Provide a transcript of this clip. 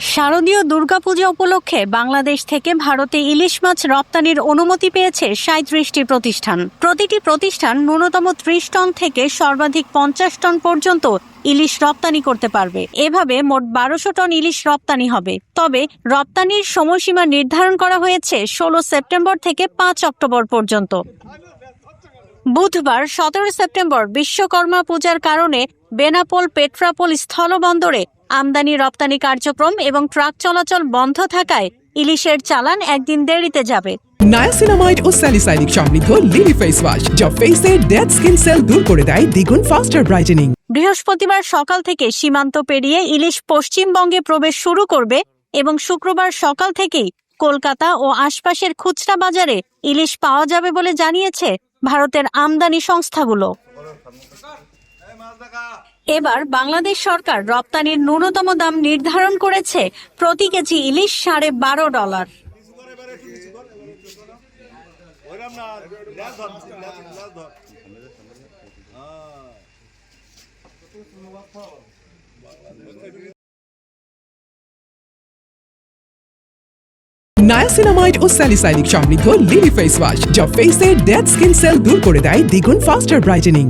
শারদীয় দুর্গাপূজা উপলক্ষে বাংলাদেশ থেকে ভারতে ইলিশ মাছ রপ্তানির অনুমতি পেয়েছে সাঁত্রিশটি প্রতিষ্ঠান। প্রতিটি প্রতিষ্ঠান ন্যূনতম ত্রিশ টন থেকে সর্বাধিক পঞ্চাশ টন পর্যন্ত ইলিশ রপ্তানি করতে পারবে। এভাবে মোট বারোশো টন ইলিশ রপ্তানি হবে। তবে রপ্তানির সময়সীমা নির্ধারণ করা হয়েছে ষোলো সেপ্টেম্বর থেকে পাঁচ অক্টোবর পর্যন্ত। বুধবার সতেরো সেপ্টেম্বর বিশ্বকর্মা পূজার কারণে বেনাপোল পেট্রাপোল স্থলবন্দরে আমদানি রপ্তানি কার্যক্রম এবং ট্রাক চলাচল বন্ধ থাকায় ইলিশের চালান একদিন দেরিতে যাবে। নায়াসিনামাইড ও স্যালিসাইনিক সমৃদ্ধ লিলি ফেস ওয়াশ যা ফেসের ডেড স্কিন সেল দূর করে দেয় দ্বিগুণ ফাস্টার ব্রাইটেনিং। বৃহস্পতিবার সকাল থেকে সীমান্ত পেরিয়ে ইলিশ পশ্চিমবঙ্গে প্রবেশ শুরু করবে এবং শুক্রবার সকাল থেকেই কলকাতা ও আশপাশের খুচরা বাজারে ইলিশ পাওয়া যাবে বলে জানিয়েছে ভারতের আমদানি সংস্থাগুলো। এবার বাংলাদেশ সরকার রপ্তানির ন্যূনতম দাম নির্ধারণ করেছে প্রতি কেজি ইলিশ সাড়ে বারো ডলার। নায়াসিনামাইড ও স্যালিসাইনিক সমৃদ্ধ লিলি ফেস ওয়াশ যা ফেসের ডেড স্কিন সেল দূর করে দেয় দ্বিগুণ ফাস্টার ব্রাইটেনিং